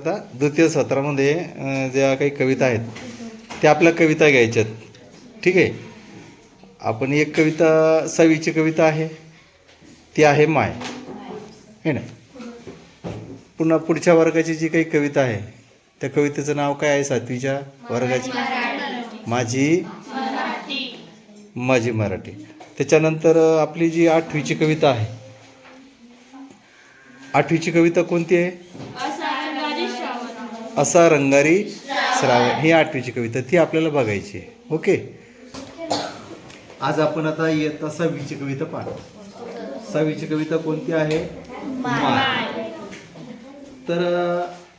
आता द्वितीय सत्रामध्ये ज्या काही कविता आहेत त्या आपल्या कविता घ्यायच्यात. ठीक आहे? आपण एक कविता सहावीची कविता आहे. ती आहे माय. है ना? पुन्हा पुढच्या वर्गाची जी काही कविता आहे त्या कवितेचं नाव काय आहे सातवीच्या वर्गाची? माझी माझी मराठी. त्याच्यानंतर आपली जी आठवीची कविता आहे आठवीची कविता कोणती आहे? असा रंगारी श्रावण ही आठवीची कविता ती आपल्याला बघायची आहे. ओके? आज आपण आता इयत्ता सहावीची कविता पाहू सहावीची कविता कोणती आहे? तर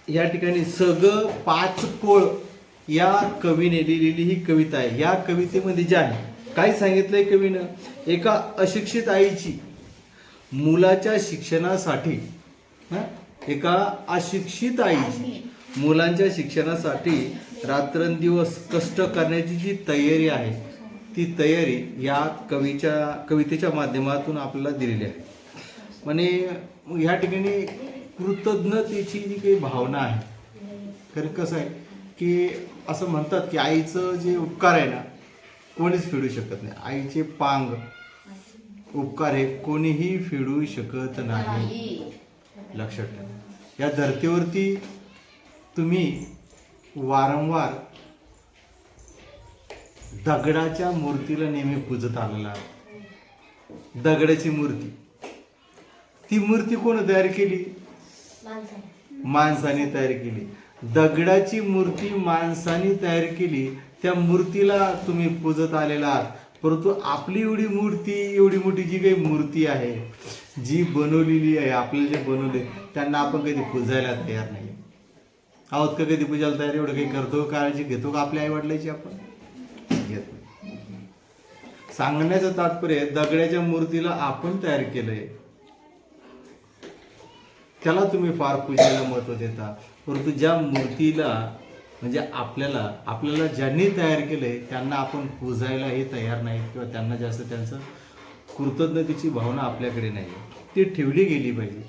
या ठिकाणी सग पाच कोळ या कवीने लिहिलेली ही कविता आहे. या कवितेमध्ये जे आहे काय सांगितलंय कवीनं? एका अशिक्षित आईची मुलाच्या शिक्षणासाठी हं? एका अशिक्षित आईची मुलांच्या शिक्षणासाठी रात्रंदिवस कष्ट करण्याची जी तयारी आहे ती तयारी या कवीच्या कवितेच्या माध्यमातून आपल्याला दिलेली आहे. म्हणे ह्या ठिकाणी कृतज्ञतेची जी काही भावना आहे कारण कसं आहे की असं म्हणतात की आईचं जे उपकार आहे ना कोणीच फेडू शकत नाही. आईचे पांग उपकार हे कोणीही फेडू शकत नाही. लक्षात ठेवा. या धर्तीवरती तुम्ही वारंवार दगडाच्या मूर्तीला नेहमी पूजत आलेला आहात. दगडाची मूर्ती. ती मूर्ती कोण तयार केली? माणसाने तयार केली. दगडाची मूर्ती माणसाने तयार केली. त्या मूर्तीला तुम्ही पूजत आलेला आहात. परंतु आपली एवढी मूर्ती एवढी मोठी जी काही मूर्ती आहे जी बनवलेली आहे आपल्याला जे बनवले त्यांना आपण कधी पूजायला तयार नाही. आहोत का कधी पूजाला तयार? एवढं काही करतो काळजी घेतो का आपल्या आई आपण? घेत सांगण्याचं तात्पर्य दगडाच्या मूर्तीला आपण तयार केलंय. त्याला तुम्ही फार पूजेला महत्त्व देता. परंतु ज्या मूर्तीला म्हणजे आपल्याला आपल्याला ज्यांनी तयार केलंय त्यांना आपण पूजायला हे तयार नाहीत किंवा त्यांना जास्त त्यांचं कृतज्ञतेची भावना आपल्याकडे नाही. ती ठेवली गेली पाहिजे.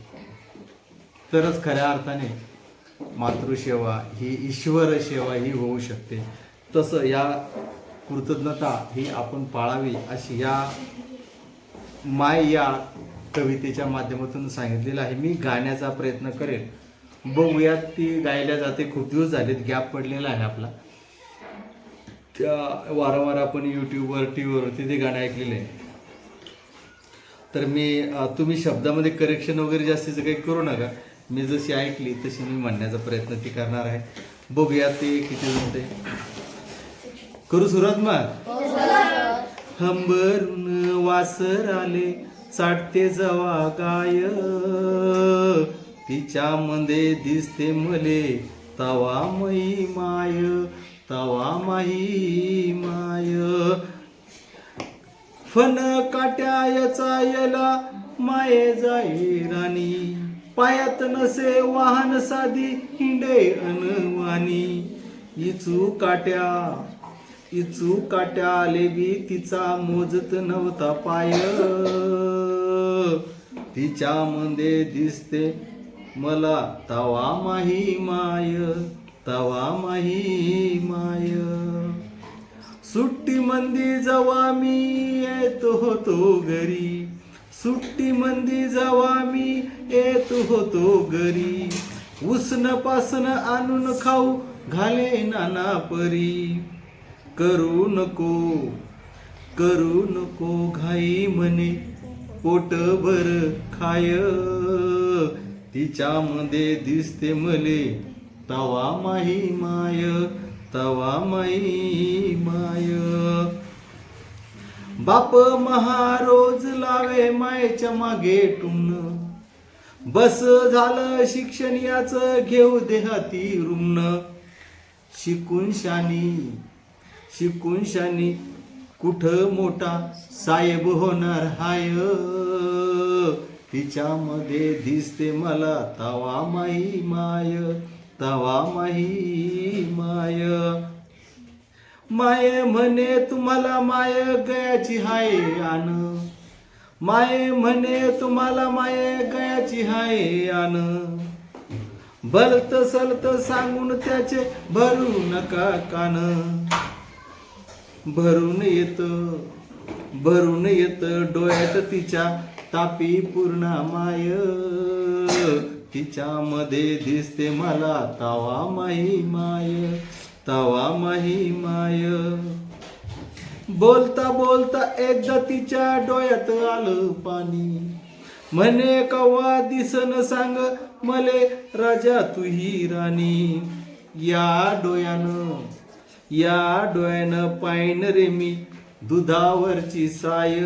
तरच खऱ्या अर्थाने मातृसेवा ही ईश्वर सेवा ही होऊ शकते. तसं या कृतज्ञता ही आपण पाळावी अशी या माय या कवितेच्या माध्यमातून सांगितलेलं आहे. मी गाण्याचा प्रयत्न करेन. बघूयात ती गायल्या जाते खूप दिवस झालेत गॅप पडलेला आहे आपला. त्या वारंवार आपण यूट्यूबवर टी व्हीवरती ते गाणं ऐकलेलं आहे. तर मी तुम्ही शब्दामध्ये करेक्शन वगैरे जास्तीचं काही करू नका. मी जशी ऐकली तशी मी म्हणण्याचा प्रयत्न ती करणार आहे. बघूया ते किती जमते करू सुरुवात मग? हंबरून वासर आले चाटते जवा गाय. तिच्यामध्ये दिसते मले तवा मई माय तवा माई माय. फन काट्यायचा यला माये जाई राणी. पायात नसे वाहन साधी हिंडे अनवानी इचू काट्या इचू काट्या आले बी तिचा मोजत नव्हता पाय. तिच्यामध्ये दिसते मला तवा माही माय तवा माही माय. सुट्टी मंदी जवा मी येत होतो घरी. सुट्टी मंदी जावा मी येत होतो घरी. उसन पासन आणून खाऊ घाले नाना परी करू नको करू नको घाई म्हणे पोट भर खाय. तिच्यामध्ये दिसते मले तवा माही माय तवा माई माय. बाप महारोज लावे मायेच्या मागे टुमन बस झालं शिक्षण याच घेऊ देहाती रुमन शिकून शानी शिकून शानी कुठं मोठा साहेब होणार हाय? तिच्यामध्ये दिसते मला तवा माही माय तवा माही माय. माये म्हणे तुम्हाला माय गयाची हाय आण. माये म्हणे तुम्हाला माय गयाची हाय आण. बलत सलत सांगून त्याचे भरू नका कान. भरून येत भरून येत डोळ्यात तिच्या तापी पूर्ण माय. तिच्यामध्ये दिसते मला तावा माई माय. तवा माही माय बोलता बोलता एकदा तिच्या डोळ्यात आलं पाणी. म्हणे कवा दिसन सांग मले राजा तुही राणी. या डोळ्यानं या डोळ्यानं पाहिन रे मी दुधावरची साय.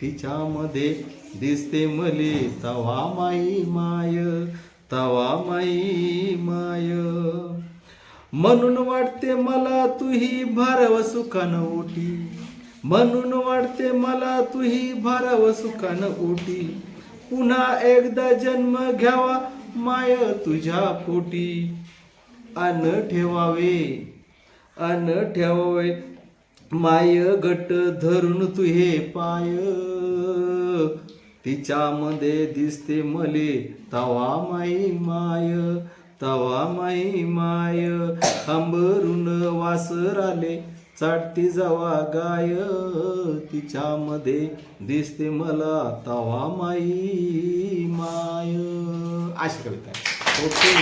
तिच्यामध्ये दिसते मले तवा माई माय तवा माई माय म्हणून वाटते मला तुही भारव सुखानं ओटी म्हणून वाटते मला तुही भारव सुखानं ओटी पुन्हा एकदा जन्म घ्यावा माय तुझ्या पोटी. अन ठेवावे अन ठेवावे माय गट धरून तुहे पाय. तिच्यामध्ये दिसते मले तवा माई माय. तवा माई माय अंबरून वासर आले चाटती जावा गाय. तिच्यामध्ये दिसते मला तवा माई माय. अशी कविता ओके.